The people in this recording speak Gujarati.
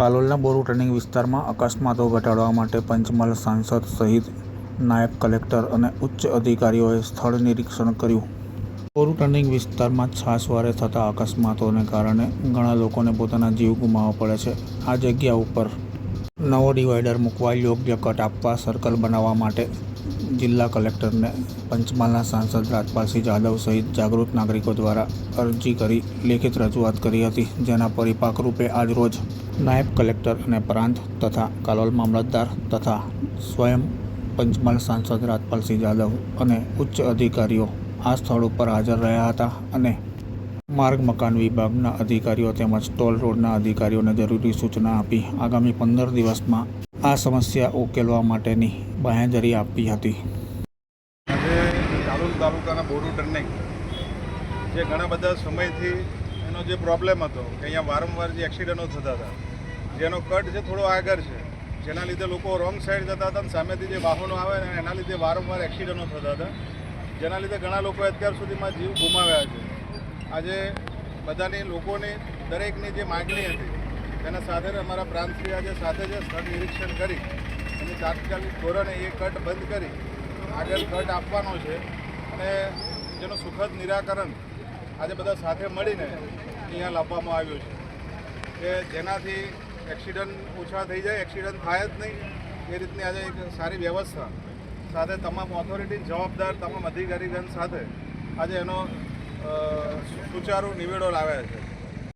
કાલોલના બોરુ ટર્નિંગ વિસ્તારમાં અકસ્માતો ઘટાડવા માટે પંચમહાલ સાંસદ સહિત નાયબ કલેક્ટર અને ઉચ્ચ અધિકારીઓએ સ્થળ નિરીક્ષણ કર્યું. બોરુ ટર્નિંગ વિસ્તારમાં છાસવારે થતા અકસ્માતોને કારણે ઘણા લોકોને પોતાના જીવ ગુમાવવા પડે છે. આ જગ્યા ઉપર નવો ડિવાઈડર મૂકવા યોગ્ય કટ આપવા સર્કલ બનાવવા માટે જિલ્લા કલેક્ટરને પંચમહાલના સાંસદ રાજપાલસિંહ જાદવ સહિત જાગૃત નાગરિકો દ્વારા અરજી કરી લેખિત રજૂઆત કરી હતી, જેના પરિપાક રૂપે આજરોજ નાયબ કલેક્ટર અને પ્રાંત તથા કાલોલ મામલતદાર તથા સ્વયં પંચમહાલ સાંસદ રાજપાલસિંહ જાદવ અને ઉચ્ચ અધિકારીઓ આ સ્થળ ઉપર હાજર રહ્યા હતા અને માર્ગ મકાન વિભાગના અધિકારીઓ તેમજ ટોલ રોડના અધિકારીઓને જરૂરી સૂચના આપી આગામી પંદર દિવસમાં આ સમસ્યા ઉકેલવા માટેની બાંહેધરી આપી હતી. કાલોલ તાલુકાના બોરુ ટર્નિંગ, જે ઘણા બધા સમયથી એનો જે પ્રોબ્લેમ હતો કે અહીંયા વારંવાર જે એક્સિડન્ટો થતા હતા, જેનો કટ છે થોડો આગળ છે, જેના લીધે લોકો રોંગ સાઈડ જતા હતા અને સામેથી જે વાહનો આવે ને એના લીધે વારંવાર એક્સિડન્ટો થતા હતા, જેના લીધે ઘણા લોકોએ અત્યાર સુધીમાં જીવ ગુમાવ્યા છે. આજે બધાની લોકોની દરેકની જે માગણી હતી, તેના સાથે અમારા પ્રાંતશ્રી આજે સાથે જ સ્થળ નિરીક્ષણ કરી અને તાત્કાલિક ધોરણે એ કટ બંધ કરી આગળ કટ આપવાનો છે અને જેનું સુખદ નિરાકરણ આજે બધા સાથે મળીને અહીંયા લાવવામાં આવ્યું છે. કે જેનાથી એક્સિડન્ટ ઓછા થઈ જાય, એક્સિડન્ટ થાય જ નહીં, એ રીતની આજે એક સારી વ્યવસ્થા સાથે તમામ ઓથોરિટી જવાબદાર તમામ અધિકારીગણ સાથે આજે એનો સુચારુ નિવેડો લાવ્યા છે.